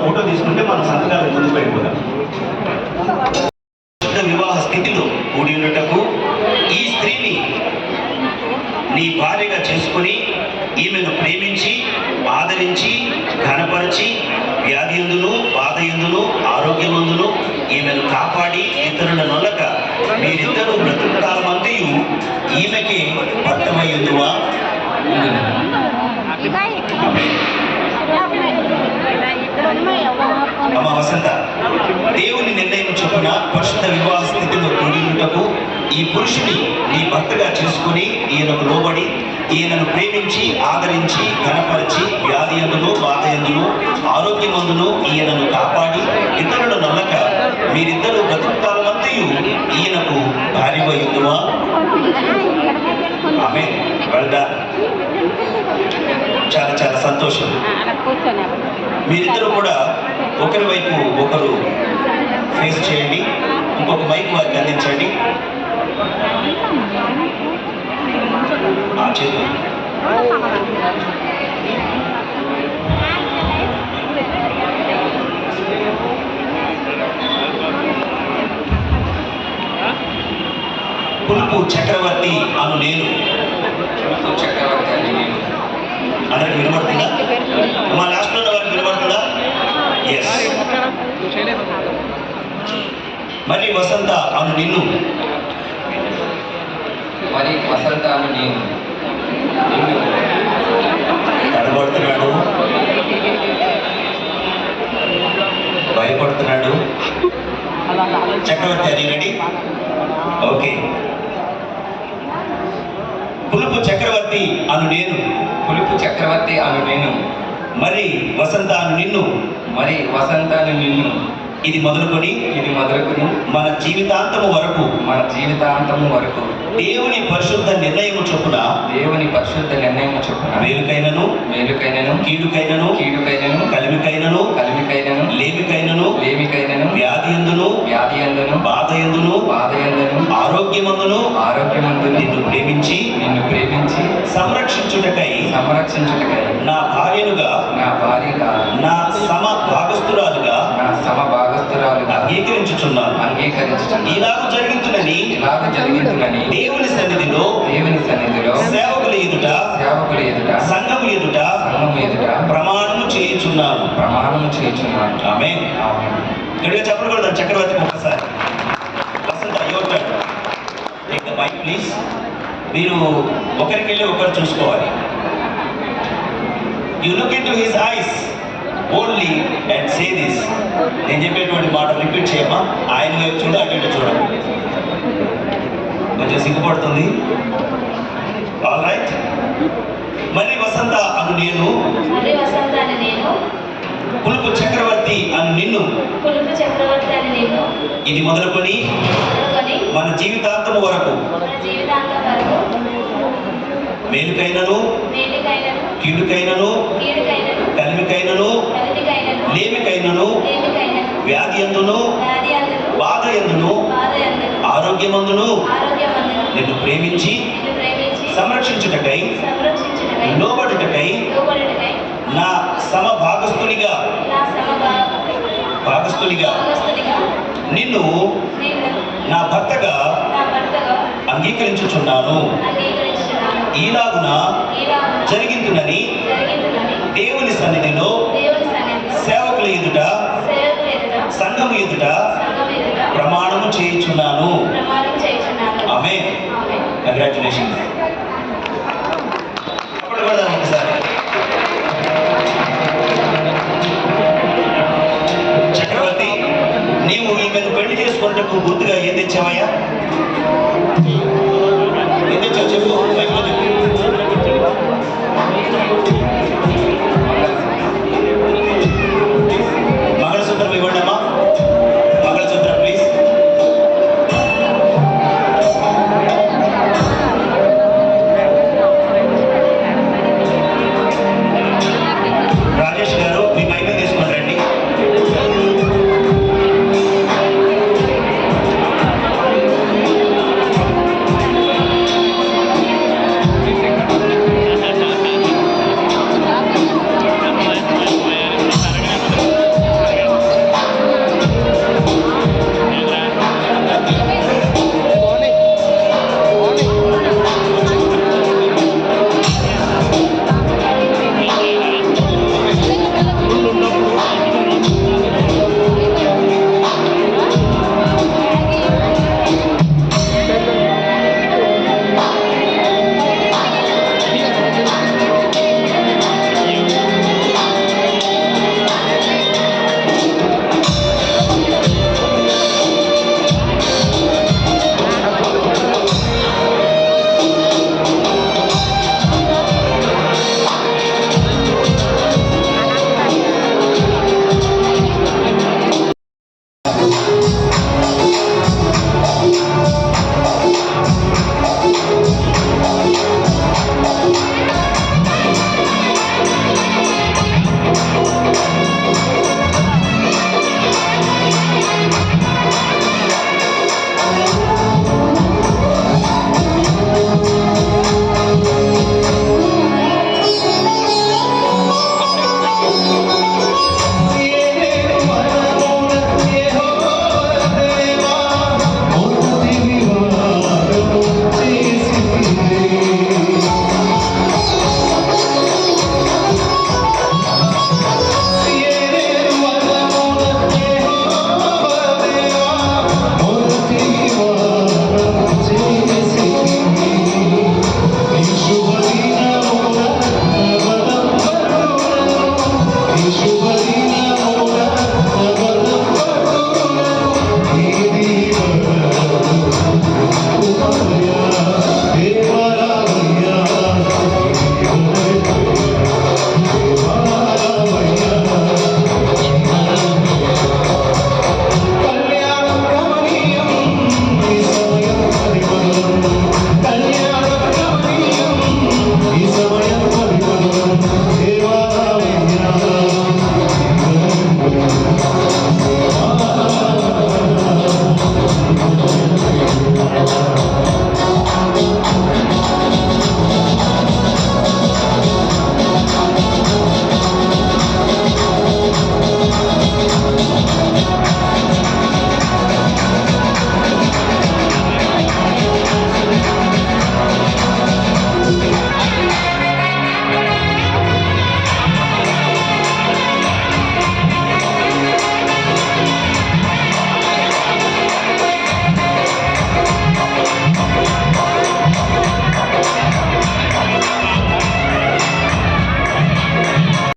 Photo తీసుకుంటే మనం సంతకాలు ముందుకు వెళ్ళిపోతాం వివాహ స్థితిలో కూడి ఉన్నటకు ఈ స్త్రీని నీ భార్యగా చేసుకుని ఈమెను ప్రేమించి ఆదరించి ఘనపరిచి వ్యాధి ఎందులో బాధ ఎందులో ఆరోగ్యం ఎందులో ఈమెను కాపాడి ఇతరుల నొలక మీరిద్దరూ బ్రతుకుతామంతయు ఈమెకి భర్తమయ్యుందువా అమ్మ వసంత దేవుని నిర్ణయం చొప్పున పరిశుద్ధ వివాహ స్థితిలో కూడినటకు ఈ పురుషుని నీ భర్తగా చేసుకుని ఈయనకు లోబడి ఈయనను ప్రేమించి ఆదరించి ఘనపరిచి వ్యాధి ఎందును బాధ ఎందును ఆరోగ్యమందును ఈయనను కాపాడి ఇతరులు నమ్మక మీరిద్దరూ బ్రతుకుతామంతయు ఈయనకు భార్యగా ఆమె వెళ్దా. చాలా చాలా సంతోషం. మీరిద్దరూ కూడా ఒకరి వైపు ఒకరు ఫేస్ చేయండి ఇంకొక వైపు వారికి అందించండి. పులుపు చక్రవర్తి అను నేను. చక్రవర్తి అని నేను. అందరికి వినబడుతుందా? మా లాస్ట్లో ఉన్న వారికి వినబడుతుందా? ఎస్ మరి వసంత అను నిన్ను. మరి వసంత అని నేను. నిన్ను. తడబడుతున్నాడు భయపడుతున్నాడు. చక్రవర్తి అది రెడీ ఓకే పులుపు చక్రవర్తి అను నేను. పులుపు చక్రవర్తి అను నేను. మరి వసంత అను నిన్ను. మరి వసంత అని నిన్ను. ఇది మొదలుకొని ఇది మొదలుకుని మన జీవితాంతము వరకు మన జీవితాంతము వరకు దేవుని పరిశుద్ధ నిర్ణయము చొప్పున దేవుని పరిశుద్ధ నిర్ణయం చొప్పున మేలుకైనను మేలుకైనను కీడుకైనను కీడుకైనను కలిమికైనను కలిమికైనను లేమికైనను లేమికైనను వ్యాధి ఎందును వ్యాధి అందును బాధ ఎందును బాధ ఎందును ఆరోగ్యమందును ఆరోగ్యమందును నిన్ను ప్రేమించి నిన్ను ప్రేమించి సంరక్షించుటకై సంరక్షించుటకై నా భార్యనుగా నా భార్యగా నా సమ భాగస్థురాలుగా నా సమ భాగస్థురాలుగా అంగీకరించుచున్నాను. అంగీకరించుచున్నాను. ఇలాగ జరుగుతున్నని ఇలాగ జరిగిందని దేవుని సన్నిధిలో దేవుని సన్నిధిలో సేవకుల ఎదుట సేవకుల ఎదుట సంఘము ఎదుట సంఘం ఎదుట ప్రమాణము చేయుచున్నాను. ప్రమాణము చేయుచున్నాను. ఆమె. గట్టిగా చెప్పకూడదు Chakravarthi Vasantha take the mic please మీరు ఒకరికి వెళ్ళి ఒకరు చూసుకోవాలి. You look in to his eyes only and say this నేను చెప్పేటువంటి మాట రిపీట్ చేయమా ఆయన వైపు చూడ అటు ఇటు చూడము కొంచెం సిగ్గుపడుతుంది. ఆల్ రైట్ మరి వసంత అను నేను. పులుపు చక్రవర్తి అను నిన్ను. పులుపు చక్రవర్తి అని నేను ఇది మొదలుకొని మన జీవితాంతం వరకు మేలుకైనను కీడుకైనను లేమికైనను వ్యాధి ఎందును? బాధ ఎందును? ఆరోగ్యమందును? నిన్ను ప్రేమించి సంరక్షించుటకై లోబడుటకై నా సమభాగస్తునిగా భాగస్థునిగా నిన్ను నా భర్తగా అంగీకరించుచున్నాను. ఈలాగున జరిగిందునని దేవుని సన్నిధిలో సేవకుల ఎదుట సంఘము ఎదుట ప్రమాణము చేయించున్నాను. ప్రమాణం చేయుచున్నాను ఆమె ఆమేన్. కంగ్రాచులేషన్ ఒకసారి. చక్రవర్తి నీవు ఈమెను పెళ్ళి చేసుకున్నట్టు గుర్తుగా ఏం తెచ్చావయ్యా?